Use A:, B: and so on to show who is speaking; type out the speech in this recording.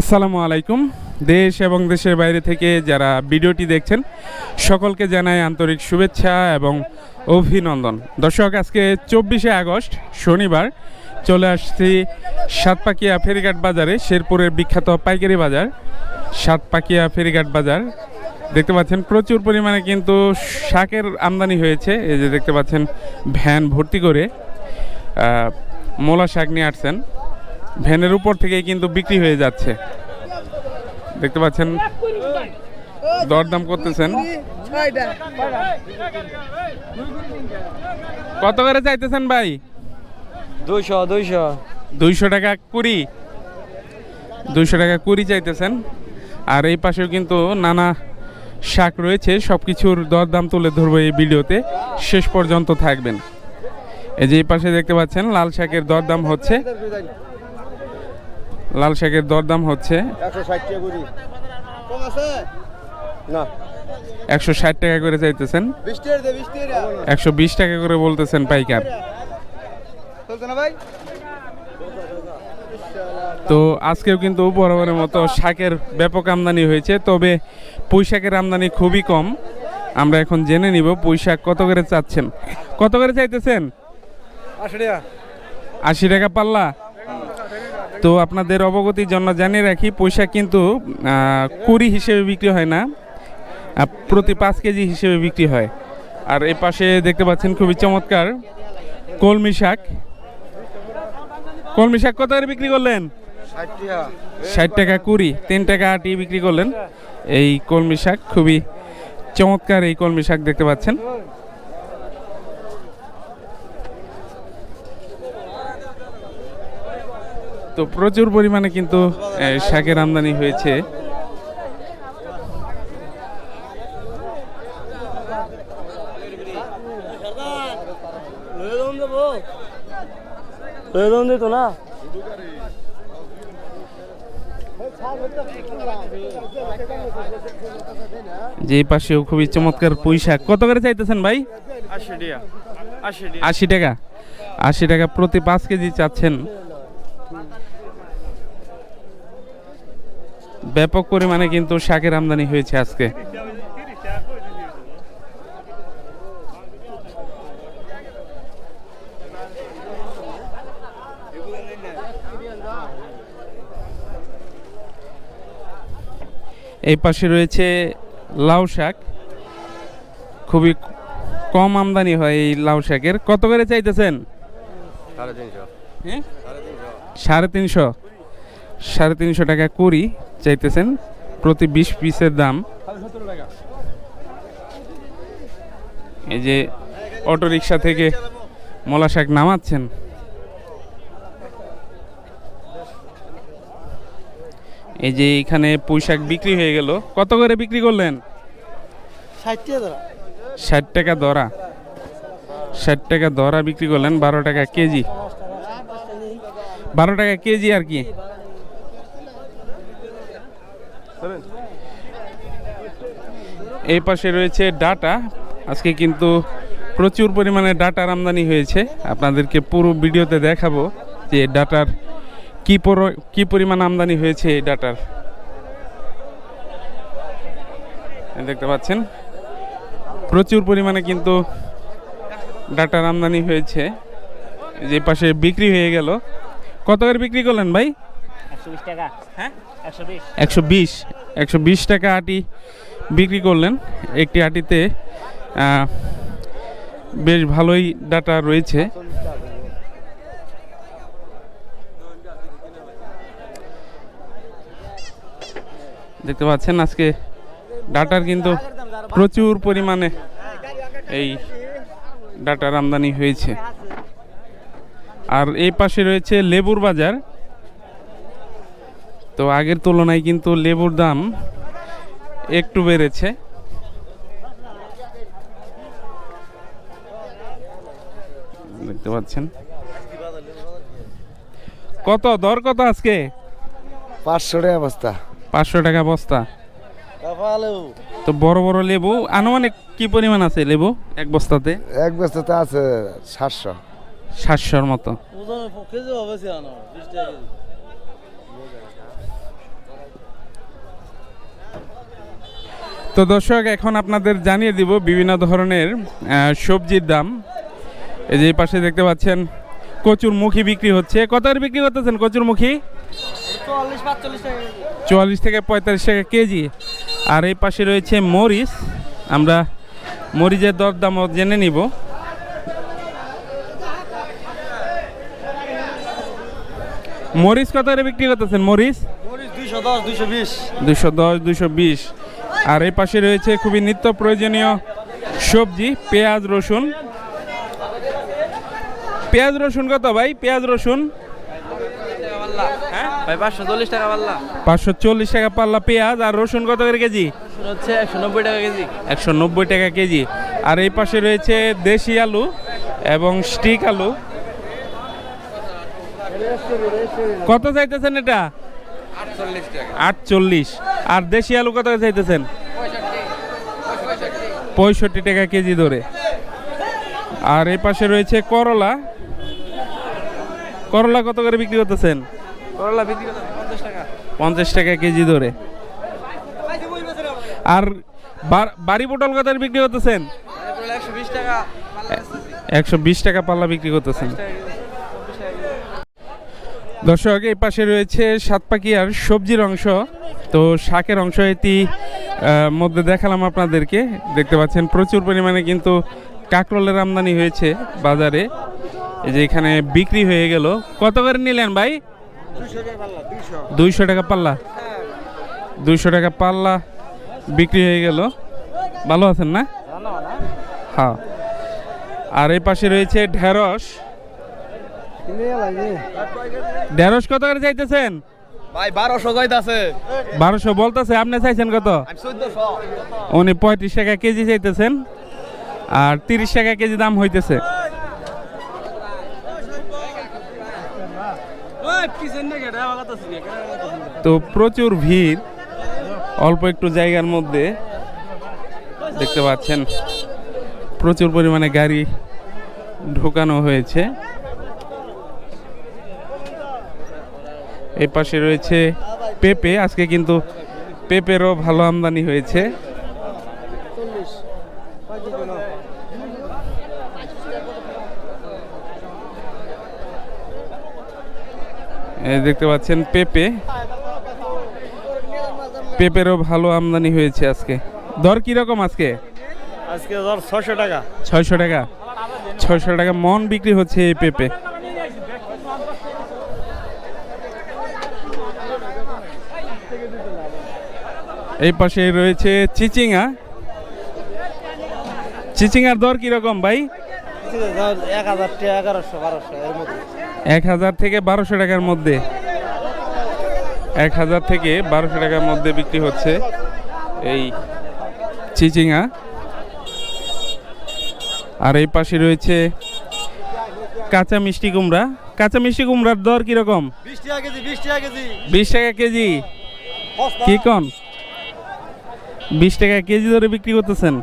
A: আসসালামু আলাইকুম। দেশ এবং দেশের বাইরে থেকে যারা ভিডিওটি দেখছেন, সকলকে জানাই আন্তরিক শুভেচ্ছা এবং অভিনন্দন। দর্শক, আজকে চব্বিশে আগস্ট, শনিবার, চলে আসছি সাতপাকিয়া ফেরিঘাট বাজারে, শেরপুরের বিখ্যাত পাইকারি বাজার, সাতপাকিয়া ফেরিঘাট বাজার। দেখতে পাচ্ছেন, প্রচুর পরিমাণে কিন্তু শাকের আমদানি হয়েছে। এই যে দেখতে পাচ্ছেন, ভ্যান ভর্তি করে মোলা শাক নিয়ে আসছেন। ভ্যানের উপর থেকেই কিন্তু বিক্রি হয়ে যাচ্ছে। দেখতে পাচ্ছেন দরদাম করতেছেন। কত করে চাইতেছেন ভাই?
B: দুইশো দুইশো।
A: দুইশো টাকা কুড়ি। দুইশো টাকা কুড়ি চাইতেছেন। আর এই পাশেও কিন্তু নানা শাক রয়েছে সব কিছুর দরদাম তুলে ধরবো এই ভিডিওতে। শেষ পর্যন্ত থাকবেন। এই যে এই পাশে দেখতে পাচ্ছেন লাল শাকের দরদাম হচ্ছে। লাল শাকের দরদাম হচ্ছে।
B: একশো ষাট টাকা করি। কম আছে? না।
A: একশো ষাট টাকা করে চাইতেছেন। একশো বিশ টাকা করে বলতেছেন পাইকার। তো আজকেও কিন্তু বরাবরের মতো শাকের ব্যাপক আমদানি হয়েছে তবে পুঁই শাকের আমদানি খুবই কম। আমরা এখন জেনে নিব পুঁই শাক কত করে চাচ্ছেন। কত করে চাইতেছেন?
B: আশি টাকা।
A: আশি টাকা পাল্লা? তো আপনাদের অবগতির জন্য জানিয়ে রাখি, পয়সা কিন্তু কুড়ি হিসেবে বিক্রি হয় না প্রতি পাঁচ কেজি হিসেবে বিক্রি হয়। আর এই পাশে দেখতে পাচ্ছেন খুবই চমৎকার কলমি শাক। কলমি শাক কত করে বিক্রি করলেন?
B: ষাট টাকা
A: কুড়ি, তিন টাকা আটি বিক্রি করলেন। এই কলমি শাক খুবই চমৎকার এই কলমি শাক দেখতে পাচ্ছেন। তো প্রচুর পরিমাণে কিন্তু শাকের আমদানি হয়েছে।
B: না
A: যে পাশেও খুবই চমৎকার পুঁই শাক। কত করে চাইতেছেন ভাই?
B: আশি টাকা। আশি টাকা
A: প্রতি পাঁচ কেজি চাচ্ছেন। ব্যাপক পরিমাণে কিন্তু শাকের আমদানি হয়েছে আজকে। এই পাশে রয়েছে লাউ শাক। খুবই কম আমদানি হয় এই লাউ শাকের। কত করে চাইতেছেন?
B: সাড়ে তিনশো।
A: হ্যাঁ? সাড়ে তিনশো। সাড়ে তিনশো টাকা কুড়ি চাইতেছেন। প্রতি বিশ পিসের দাম। এই যে অটো রিক্সা থেকে মলা শাক নামাচ্ছেন। এই যে এখানে পুঁই শাক বিক্রি হয়ে গেল। কত করে বিক্রি করলেন?
B: ষাট টাকা
A: দরা ষাট টাকা দরা বিক্রি করলেন বারো টাকা কেজি। বারো টাকা কেজি আর কি? এই পাশে রয়েছে ডাটা। আজকে কিন্তু প্রচুর পরিমাণে ডাটার আমদানি হয়েছে। আপনাদেরকে পুরো ভিডিওতে দেখাবো যে ডাটার কি কি পরিমাণ আমদানি হয়েছে এই ডাটার। দেখতে পাচ্ছেন? প্রচুর পরিমাণে কিন্তু ডাটার আমদানি হয়েছে। যে পাশে বিক্রি হয়ে গেল। কত করে বিক্রি করলেন ভাই?
C: একশো বিশ টাকা।
A: হ্যাঁ?
C: একশো বিশ।
A: একশো বিশ। একশো বিশ টাকা আটি বিক্রি করলেন। একটি আটিতে বেশ ভালোই ডাটা রয়েছে। দেখতে পাচ্ছেন আজকে ডাটার কিন্তু প্রচুর পরিমাণে এই ডাটার আমদানি হয়েছে। আর এই পাশে রয়েছে লেবুর বাজার। তো আগের তুলনায় কিন্তু লেবুর দাম একটু বেড়েছে। দেখতে পাচ্ছেন। কত? দর কত আজকে?
B: পাঁচশো টাকা বস্তা।
A: পাঁচশো টাকা বস্তা। তো বড় বড় লেবু আনুমানিক কি পরিমাণ আছে লেবু এক বস্তাতে?
B: এক বস্তাতে আছে সাতশো।
A: সাতশোর মতো। তো দর্শক এখন আপনাদের জানিয়ে দিব বিভিন্ন ধরনের সবজির দাম। এই যে পাশে দেখতে পাচ্ছেন কচুর মুখী বিক্রি হচ্ছে। কত করে বিক্রি করতেছেন কচুর মুখী?
B: টাকা।
A: চুয়াল্লিশ থেকে পঁয়তাল্লিশ টাকা কেজি। আর এই পাশে রয়েছে মরিচ। আমরা মরিচের দরদামও জেনে নিব। মরিচ কত করে বিক্রি করতেছেন? মরিচ?
B: দুইশো দশ দুইশো বিশ।
A: দুশো দশ দুশো বিশ। আর এই পাশে রয়েছে খুবই নিত্য প্রয়োজনীয় সবজি পেঁয়াজ রসুন। পেঁয়াজ রসুন কত ভাই? পেঁয়াজ রসুন? হ্যাঁ?
C: ভাই পাঁচশো চল্লিশ টাকা পাল্লা।
A: পাঁচশো চল্লিশ টাকা পাল্লা পেঁয়াজ আর রসুন কত করে কেজি?
C: হচ্ছে একশো নব্বই টাকা কেজি।
A: একশো নব্বই টাকা কেজি। আর এই পাশে রয়েছে দেশি আলু এবং স্টিক আলু। কত চাইতেছেন এটা? আটচল্লিশ। আর দেশি আলু কত চাইতেছেন? পঁয়ষট্টি টাকা কেজি ধরে। আর এই পাশে রয়েছে করলা। করলা কত করে বিক্রি করতেছেন?
C: করলা বিক্রি পঞ্চাশ টাকা।
A: পঞ্চাশ টাকা কেজি ধরে। আর বাড়ি পটল কত বিক্রি করতেছেন?
C: একশো বিশ টাকা
A: পাল্লা বিক্রি করতেছেন। দর্শক এই পাশে রয়েছে সাতপাকিয়ার সবজির অংশ। তো শাকের অংশ এটি মধ্যে দেখালাম আপনাদেরকে। দেখতে পাচ্ছেন প্রচুর পরিমাণে কিন্তু কাকরলের আমদানি হয়েছে বাজারে। এই যে এখানে বিক্রি হয়ে গেল। কত করে নিলেন ভাই? দুইশো টাকা পাল্লা। দুইশো টাকা পাল্লা বিক্রি হয়ে গেল। ভালো আছেন না। হ্যাঁ। আর এই পাশে রয়েছে ঢেঁড়স। ঢেঁড়স কত করে চাইতেছেন?
B: ভাই বারোশো কয়টা
A: বারোশো বলতেছে আপনি চাইছেন কত? উনি পঁয়ত্রিশ টাকা কেজি চাইতেছেন আর তিরিশ টাকা কেজি দাম হইতেছে। তো প্রচুর ভিড় অল্প একটু জায়গার মধ্যে দেখতে পাচ্ছেন প্রচুর পরিমাণে গাড়ি ঢোকানো হয়েছে। এই পাশে রয়েছে পেঁপে আজকে কিন্তু পেঁপেরও ভালো আমদানি হয়েছে। দেখতে পাচ্ছেন পেঁপে। পেঁপেরও ভালো আমদানি হয়েছে আজকে। দর কীরকম আজকে?
B: আজকে ধর ছশো টাকা।
A: ছয়শো টাকা। ছয়শো টাকা মন বিক্রি হচ্ছে এই পেঁপে। এই পাশে রয়েছে চিচিঙ্গা। চিচিঙার দর কীরকম ভাই?
B: এক হাজার
A: থেকে বারোশো টাকার মধ্যে। এক হাজার থেকে বারোশো টাকার মধ্যে বিক্রি হচ্ছে এই চিচিঙ্গা। আর এই পাশে রয়েছে কাঁচা মিষ্টি কুমড়া। কাঁচা মিষ্টি কুমড়ার দর কীরকম?
B: বিশ টাকা কেজি। বিশ টাকা কেজি।
A: কি কন? বিশ টাকা কেজি ধরে বিক্রি করতেছেন?